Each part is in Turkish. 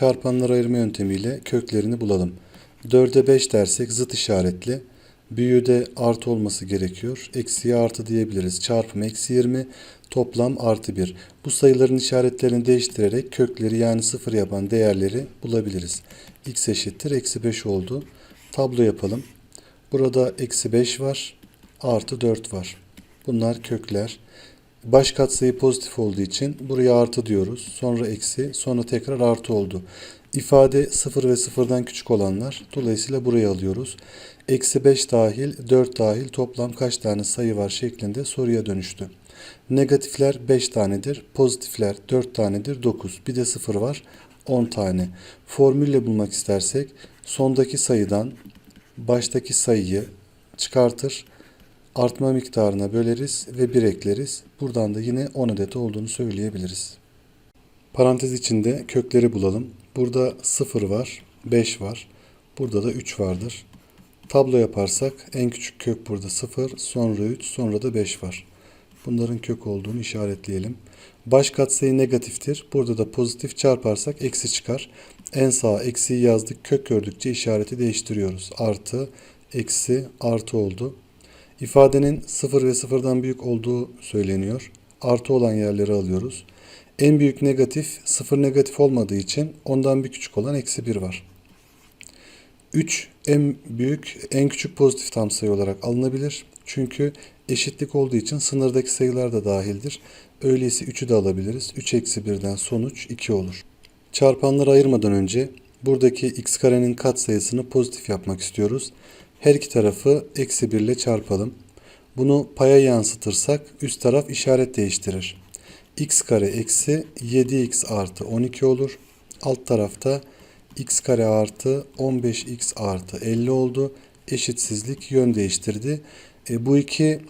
çarpanlar ayırma yöntemiyle köklerini bulalım. 4'e 5 dersek zıt işaretli. Büyüğü artı olması gerekiyor. Eksiye artı diyebiliriz. Çarpım eksi 20 toplam artı 1. Bu sayıların işaretlerini değiştirerek kökleri yani sıfır yapan değerleri bulabiliriz. x eşittir eksi 5 oldu. Tablo yapalım. Burada eksi 5 var. Artı 4 var. Bunlar kökler. Baş katsayı pozitif olduğu için buraya artı diyoruz. Sonra eksi, sonra tekrar artı oldu. İfade 0 ve 0'dan küçük olanlar. Dolayısıyla buraya alıyoruz. Eksi 5 dahil, 4 dahil toplam kaç tane sayı var şeklinde soruya dönüştü. Negatifler 5 tanedir, pozitifler 4 tanedir, 9. Bir de 0 var, 10 tane. Formülle bulmak istersek sondaki sayıdan baştaki sayıyı çıkartır, artma miktarına böleriz ve 1 ekleriz. Buradan da yine 10 adet olduğunu söyleyebiliriz. Parantez içinde kökleri bulalım. Burada 0 var, 5 var. Burada da 3 vardır. Tablo yaparsak en küçük kök burada 0, sonra 3, sonra da 5 var. Bunların kök olduğunu işaretleyelim. Baş katsayı negatiftir. Burada da pozitif çarparsak eksi çıkar. En sağa eksiyi yazdık. Kök gördükçe işareti değiştiriyoruz. Artı, eksi, artı oldu. İfadenin 0 ve 0'dan büyük olduğu söyleniyor. Artı olan yerleri alıyoruz. En büyük negatif 0 negatif olmadığı için ondan bir küçük olan eksi 1 var. 3 en büyük en küçük pozitif tam sayı olarak alınabilir. Çünkü eşitlik olduğu için sınırdaki sayılar da dahildir. Öyleyse 3'ü de alabiliriz. 3 eksi 1'den sonuç 2 olur. Çarpanları ayırmadan önce buradaki x karenin katsayısını pozitif yapmak istiyoruz. Her iki tarafı eksi 1 ile çarpalım. Bunu paya yansıtırsak üst taraf işaret değiştirir. x kare eksi 7x artı 12 olur. Alt tarafta x kare artı 15x artı 50 oldu. Eşitsizlik yön değiştirdi. E, bu iki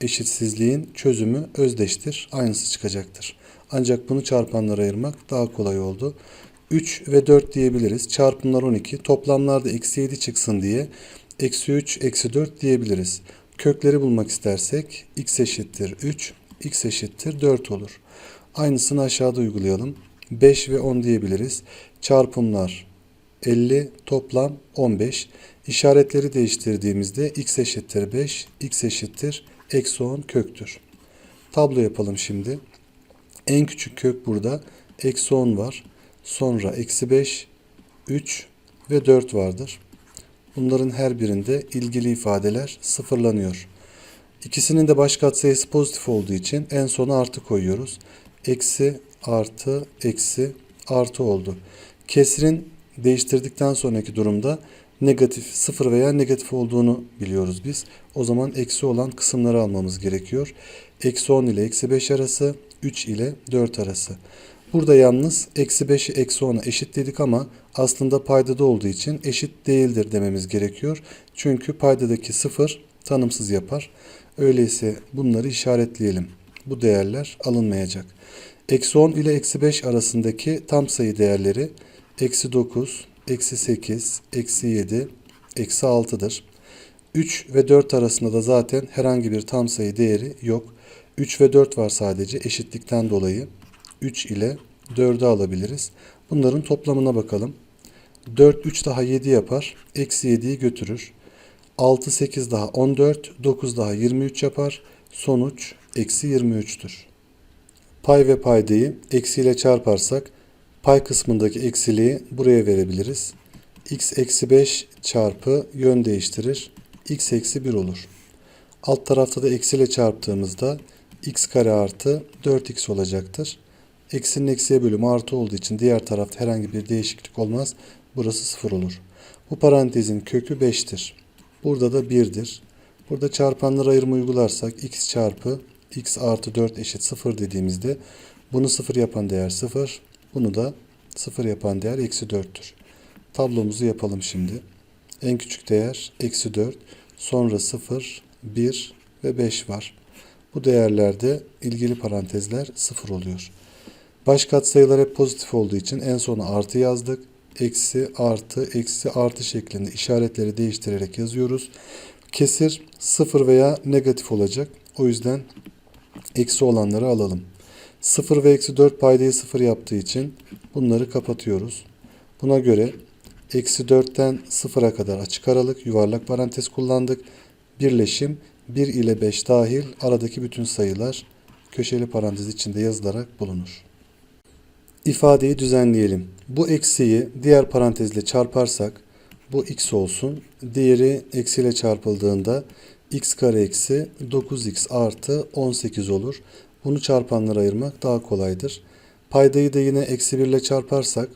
eşitsizliğin çözümü özdeştir. Aynısı çıkacaktır. Ancak bunu çarpanlara ayırmak daha kolay oldu. 3 ve 4 diyebiliriz. Çarpımlar 12. Toplamlarda eksi 7 çıksın diye eksi 3, eksi 4 diyebiliriz. Kökleri bulmak istersek x eşittir 3, x eşittir 4 olur. Aynısını aşağıda uygulayalım. 5 ve 10 diyebiliriz. Çarpımlar 50, toplam 15. İşaretleri değiştirdiğimizde x eşittir 5, x eşittir eksi 10 köktür. Tablo yapalım şimdi. En küçük kök burada. Eksi 10 var. Sonra eksi 5, 3 ve 4 vardır. Bunların her birinde ilgili ifadeler sıfırlanıyor. İkisinin de baş katsayısı pozitif olduğu için en sona artı koyuyoruz. Eksi, artı, eksi, artı oldu. Kesrin değiştirdikten sonraki durumda negatif, sıfır veya negatif olduğunu biliyoruz biz. O zaman eksi olan kısımları almamız gerekiyor. Eksi 10 ile eksi 5 arası, 3 ile 4 arası. Burada yalnız eksi 5'i eksi 10'a eşitledik ama aslında paydada olduğu için eşit değildir dememiz gerekiyor. Çünkü paydadaki sıfır tanımsız yapar. Öyleyse bunları işaretleyelim. Bu değerler alınmayacak. Eksi 10 ile eksi 5 arasındaki tam sayı değerleri eksi 9, eksi 8, eksi 7, eksi 6'dır. 3 ve 4 arasında da zaten herhangi bir tam sayı değeri yok. 3 ve 4 var sadece eşitlikten dolayı. 3 ile 4'ü alabiliriz. Bunların toplamına bakalım. 4, 3 daha 7 yapar. Eksi 7'yi götürür. 6, 8 daha 14, 9 daha 23 yapar. Sonuç eksi 23'tür. Pay ve paydayı eksiyle çarparsak pay kısmındaki eksiliği buraya verebiliriz. x eksi 5 çarpı yön değiştirir. x eksi 1 olur. Alt tarafta da eksiyle çarptığımızda x kare artı 4x olacaktır. Eksinin eksiye bölümü artı olduğu için diğer tarafta herhangi bir değişiklik olmaz. Burası 0 olur. Bu parantezin kökü 5'tir. Burada da 1'dir. Burada çarpanları ayırma uygularsak x çarpı x artı 4 eşit 0 dediğimizde bunu 0 yapan değer 0. Bunu da 0 yapan değer eksi 4'tür. Tablomuzu yapalım şimdi. En küçük değer eksi 4. Sonra 0, 1 ve 5 var. Bu değerlerde ilgili parantezler 0 oluyor. Baş katsayılar hep pozitif olduğu için en sona artı yazdık. Eksi, artı, eksi, artı şeklinde işaretleri değiştirerek yazıyoruz. Kesir 0 veya negatif olacak. O yüzden eksi olanları alalım. 0 ve eksi 4 paydayı 0 yaptığı için bunları kapatıyoruz. Buna göre eksi 4'ten 0'a kadar açık aralık yuvarlak parantez kullandık. Birleşim 1 ile 5 dahil aradaki bütün sayılar köşeli parantez içinde yazılarak bulunur. İfadeyi düzenleyelim. Bu eksiyi diğer parantezle çarparsak bu x olsun. Diğeri eksiyle çarpıldığında x kare eksi 9x artı 18 olur. Bunu çarpanlara ayırmak daha kolaydır. Paydayı da yine eksi 1 ile çarparsak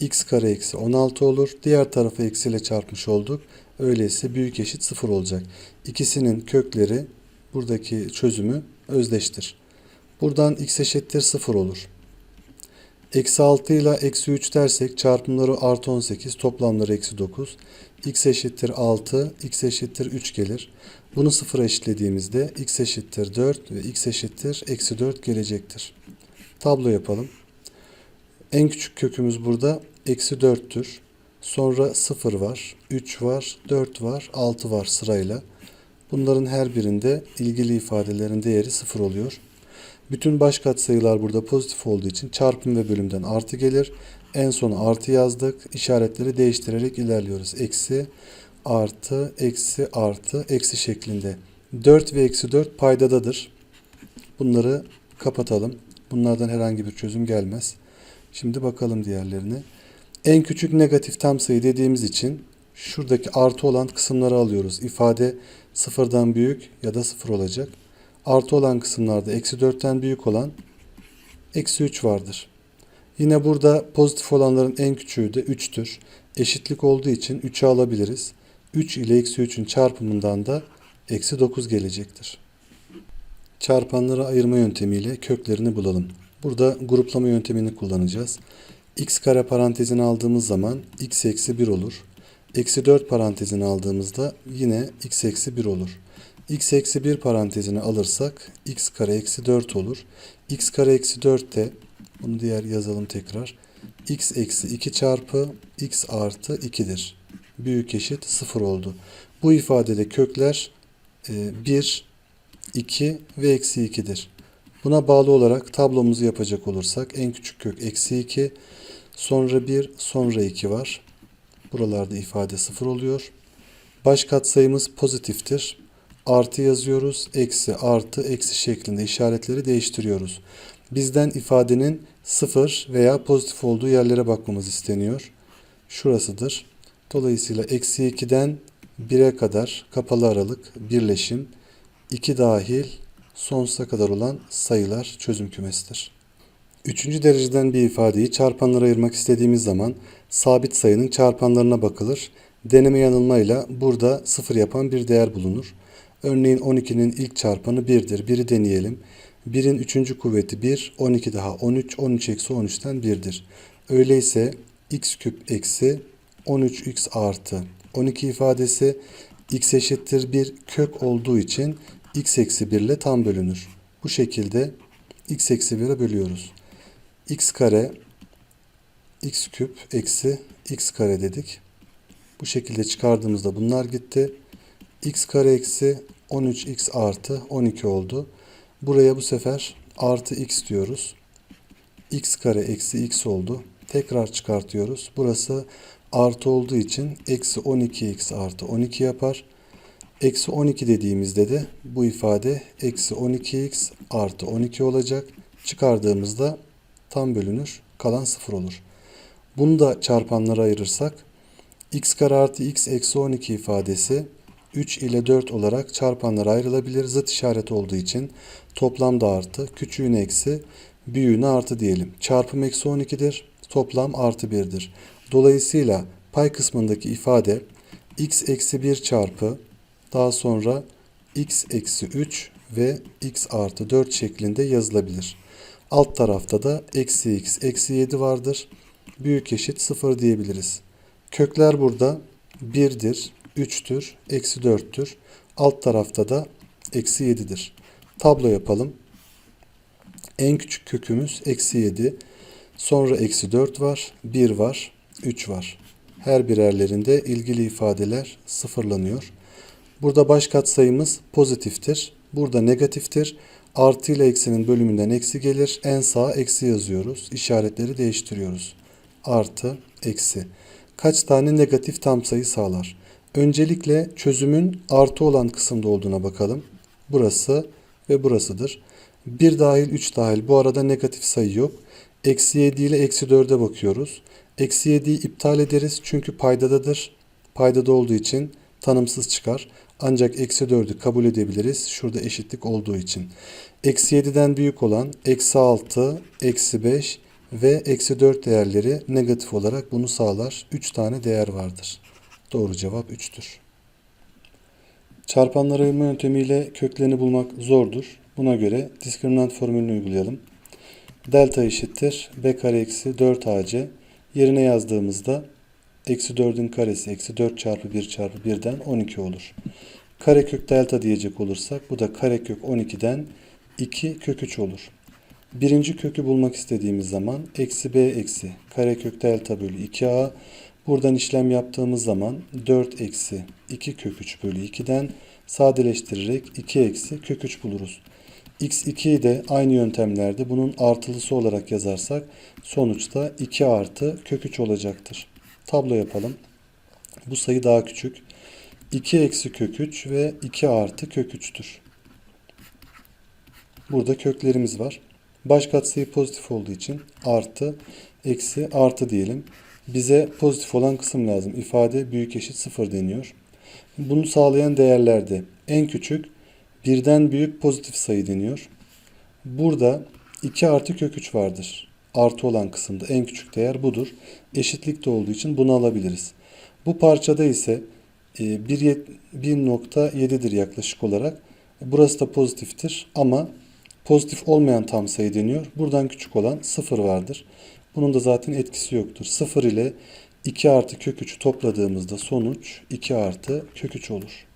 x kare eksi 16 olur. Diğer tarafı eksiyle çarpmış olduk. Öyleyse büyük eşit 0 olacak. İkisinin kökleri buradaki çözümü özdeştir. Buradan x eşittir 0 olur. Eksi 6 ile eksi 3 dersek çarpımları artı 18 toplamları eksi 9. x eşittir 6, x eşittir 3 gelir. Bunu sıfıra eşitlediğimizde x eşittir 4 ve x eşittir eksi 4 gelecektir. Tablo yapalım. En küçük kökümüz burada eksi 4'tür. Sonra 0 var, 3 var, 4 var, 6 var sırayla. Bunların her birinde ilgili ifadelerin değeri 0 oluyor. Bütün baş katsayılar burada pozitif olduğu için çarpım ve bölümden artı gelir. En sona artı yazdık. İşaretleri değiştirerek ilerliyoruz. Eksi, artı, eksi, artı, eksi şeklinde. 4 ve eksi 4 paydadadır. Bunları kapatalım. Bunlardan herhangi bir çözüm gelmez. Şimdi bakalım diğerlerine. En küçük negatif tam sayı dediğimiz için şuradaki artı olan kısımları alıyoruz. İfade sıfırdan büyük ya da sıfır olacak. Artı olan kısımlarda eksi 4'ten büyük olan eksi 3 vardır. Yine burada pozitif olanların en küçüğü de 3'tür. Eşitlik olduğu için 3'ü alabiliriz. 3 ile eksi 3'ün çarpımından da eksi 9 gelecektir. Çarpanları ayırma yöntemiyle köklerini bulalım. Burada gruplama yöntemini kullanacağız. x kare parantezini aldığımız zaman x eksi 1 olur. Eksi 4 parantezini aldığımızda yine x eksi 1 olur. X eksi 1 parantezini alırsak x kare eksi 4 olur. x kare eksi 4 de bunu diğer yazalım tekrar. x eksi 2 çarpı x artı 2'dir. Büyük eşit 0 oldu. Bu ifadede kökler 1, 2 ve eksi 2'dir. Buna bağlı olarak tablomuzu yapacak olursak en küçük kök eksi 2, sonra 1, sonra 2 var. Buralarda ifade 0 oluyor. Baş katsayımız pozitiftir. Artı yazıyoruz. Eksi, artı, eksi şeklinde işaretleri değiştiriyoruz. Bizden ifadenin 0 veya pozitif olduğu yerlere bakmamız isteniyor. Şurasıdır. Dolayısıyla eksi 2'den 1'e kadar kapalı aralık birleşim 2 dahil sonsuza kadar olan sayılar çözüm kümesidir. Üçüncü dereceden bir ifadeyi çarpanlara ayırmak istediğimiz zaman sabit sayının çarpanlarına bakılır. Deneme yanılmayla burada sıfır yapan bir değer bulunur. Örneğin 12'nin ilk çarpanı 1'dir. 1'i deneyelim. 1'in üçüncü kuvveti 1, 12 daha 13, 13 eksi 13'ten 1'dir. Öyleyse x küp eksi 13x artı 12 ifadesi x eşittir 1 kök olduğu için x eksi 1 ile tam bölünür. Bu şekilde x eksi 1'e bölüyoruz. x kare x küp eksi x kare dedik. Bu şekilde çıkardığımızda bunlar gitti. X kare eksi 13x artı 12 oldu. Buraya bu sefer artı x diyoruz. x kare eksi x oldu. Tekrar çıkartıyoruz. Burası artı olduğu için eksi 12x artı 12 yapar. Eksi 12 dediğimizde de bu ifade eksi 12x artı 12 olacak. Çıkardığımızda tam bölünür. Kalan 0 olur. Bunu da çarpanlara ayırırsak x kare artı x eksi 12 ifadesi 3 ile 4 olarak çarpanlara ayrılabilir. Zıt işaret olduğu için toplamda artı, küçüğüne eksi, büyüğüne artı diyelim. Çarpım eksi 12'dir. Toplam artı 1'dir. Dolayısıyla pay kısmındaki ifade x eksi 1 çarpı daha sonra x eksi 3 ve x artı 4 şeklinde yazılabilir. Alt tarafta da eksi x eksi 7 vardır. Büyük eşit 0 diyebiliriz. Kökler burada 1'dir, 3'tür, eksi 4'tür. Alt tarafta da eksi 7'dir. Tablo yapalım. En küçük kökümüz eksi 7. Sonra eksi 4 var, 1 var, 3 var. Her birerlerinde ilgili ifadeler sıfırlanıyor. Burada baş katsayımız pozitiftir. Burada negatiftir. Artı ile eksinin bölümünden eksi gelir. En sağa eksi yazıyoruz. İşaretleri değiştiriyoruz. artı, eksi. Kaç tane negatif tam sayı sağlar? Öncelikle çözümün artı olan kısımda olduğuna bakalım. Burası ve burasıdır. 1 dahil 3 dahil bu arada negatif sayı yok. Eksi 7 ile eksi 4'e bakıyoruz. Eksi 7'yi iptal ederiz çünkü paydadadır. Paydada olduğu için tanımsız çıkar. Ancak eksi 4'ü kabul edebiliriz. Şurada eşitlik olduğu için. Eksi 7'den büyük olan eksi 6, eksi 5 ve eksi 4 değerleri negatif olarak bunu sağlar. 3 tane değer vardır. Doğru cevap 3'tür. Çarpanlara ayırma yöntemiyle köklerini bulmak zordur. Buna göre diskriminant formülünü uygulayalım. Delta eşittir b kare eksi 4ac yerine yazdığımızda eksi 4'ün karesi eksi 4 çarpı 1 çarpı 1'den 12 olur. Karekök delta diyecek olursak bu da karekök 12'den 2 kök 3 olur. Birinci kökü bulmak istediğimiz zaman eksi b eksi karekök delta bölü 2a buradan işlem yaptığımız zaman 4 eksi 2 kök 3 bölü 2'den sadeleştirerek 2 eksi kök 3 buluruz. x2'yi de aynı yöntemlerde bunun artılısı olarak yazarsak sonuçta 2 artı kök 3 olacaktır. Tablo yapalım. Bu sayı daha küçük. 2 eksi kök 3 ve 2 artı kök 3'tür. Burada köklerimiz var. Baş katsayı pozitif olduğu için artı, eksi, artı diyelim. Bize pozitif olan kısım lazım. İfade büyük eşit sıfır deniyor. Bunu sağlayan değerlerde en küçük birden büyük pozitif sayı deniyor. Burada 2 artı kök 3 vardır. Artı olan kısımda en küçük değer budur. Eşitlikte olduğu için bunu alabiliriz. Bu parçada ise e, 1.7'dir yaklaşık olarak. Burası da pozitiftir ama pozitif olmayan tam sayı deniyor. Buradan küçük olan 0 vardır. Bunun da zaten etkisi yoktur. 0 ile 2 artı kök 3'ü topladığımızda sonuç 2 artı kök 3 olur.